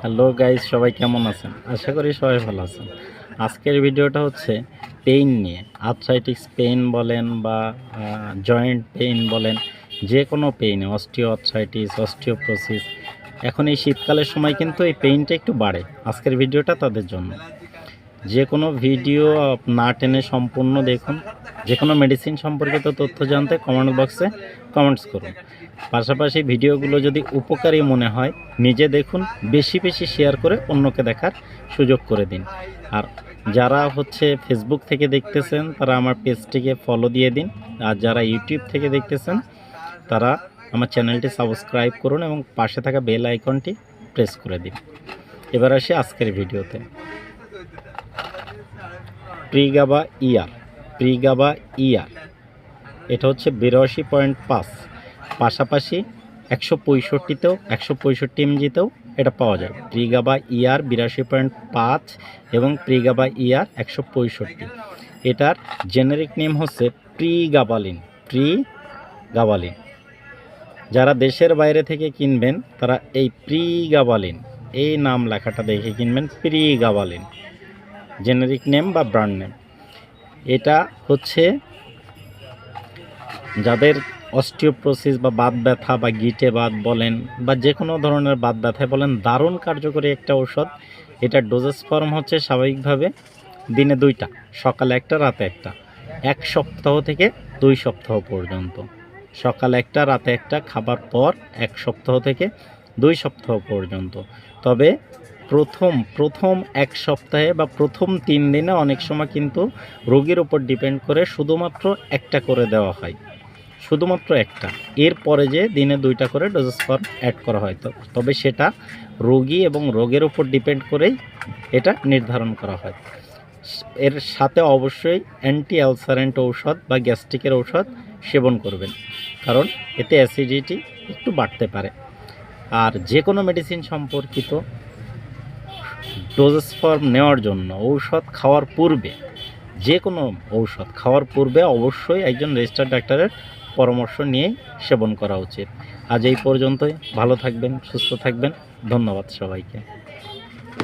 Hello guys সবাই কেমন আছেন? আশা করি সবাই ভালো আছেন। আজকের ভিডিওটা হচ্ছে পেইন নিয়ে। আর্থ্রাইটিক্স পেইন বলেন বা জয়েন্ট পেইন বলেন, যে কোনো পেইন অস্টিও আর্থ্রাইটিস অস্টিওপ্রোসিস। এখন এই শীতকালের সময় কিন্তু এই পেইনটা একটু বাড়ে আজকের ভিডিওটা তাদের জন্য। যে কোনো ভিডিও না টেনে সম্পূর্ণ দেখুন। যে কোনো মেডিসিন সম্পর্কিত তথ্য জানতে কমেন্ট বক্সে কমেন্টস করুন। পাশাপাশি ভিডিওগুলো যদি উপকারী মনে হয়, নিজে দেখুন, বেশি বেশি শেয়ার করে অন্যকে দেখার সুযোগ করে দিন। আর যারা হচ্ছে ফেসবুক থেকে দেখতেছেন, তারা আমার পেজটিকে ফলো দিয়ে দিন। আর যারা ইউটিউব থেকে দেখতেছেন, তারা আমার চ্যানেলটি সাবস্ক্রাইব করুন এবং পাশে থাকা বেল আইকনটি প্রেস করে দিন। এবার আসি আজকের ভিডিওতে। প্রিগাবা ইয়ার প্রিগাবা ইয়ার এটা হচ্ছে বিরাশি পয়েন্ট পাঁচ। পাশাপাশি একশো পঁয়ষট্টিতেও, একশো পঁয়ষট্টি এমজিতেও এটা পাওয়া যায়। প্রিগাবা ইয়ার বিরাশি পয়েন্ট পাঁচ এবং প্রিগাবা ইয়ার একশো পঁয়ষট্টি। এটার জেনেরিক নেম হচ্ছে প্রি প্রিগাবালিন। প্রি গাবালিন যারা দেশের বাইরে থেকে কিনবেন, তারা এই প্রিগাবালিন, এই নাম লেখাটা দেখে কিনবেন প্রি প্রিগাবালিন। জেনেরিক নেম বা ব্র্যান্ড নেম। এটা হচ্ছে যাদের অস্টিওপ্রোসিস বা বাত ব্যথা বা গিটে বাত বলেন বা যে কোনো ধরনের বাত ব্যথায় বলেন দারুণ কার্যকরী একটা ঔষধ। এটার ডোজেস ফর্ম হচ্ছে স্বাভাবিকভাবে দিনে দুইটা, সকালে একটা, রাতে একটা। এক সপ্তাহ থেকে দুই সপ্তাহ পর্যন্ত। সকালে একটা, রাতে একটা, খাবার পর এক সপ্তাহ থেকে দুই সপ্তাহ পর্যন্ত। তবে প্রথম প্রথম এক সপ্তাহে বা প্রথম তিন দিনে অনেক সময় কিন্তু রোগীর ওপর ডিপেন্ড করে শুধুমাত্র একটা করে দেওয়া হয়। শুধুমাত্র একটা। এরপরে যে দিনে দুইটা করে ডোজেস ফর্ম অ্যাড করা হয়। তো, তবে সেটা রোগী এবং রোগের ওপর ডিপেন্ড করেই এটা নির্ধারণ করা হয়। এর সাথে অবশ্যই অ্যান্টি অ্যালসারেন্ট ঔষধ বা গ্যাস্ট্রিকের ঔষধ সেবন করবেন। কারণ এতে অ্যাসিডিটি একটু বাড়তে পারে। আর যে কোনো মেডিসিন সম্পর্কিত ডোজেস ফর্ম নেওয়ার জন্য ঔষধ খাওয়ার পূর্বে, যে কোনো ঔষধ খাওয়ার পূর্বে অবশ্যই একজন রেজিস্টার্ড ডাক্তারের পরামর্শ নিয়েই সেবন করা উচিত। আজ এই পর্যন্তই। ভালো থাকবেন, সুস্থ থাকবেন। ধন্যবাদ সবাইকে।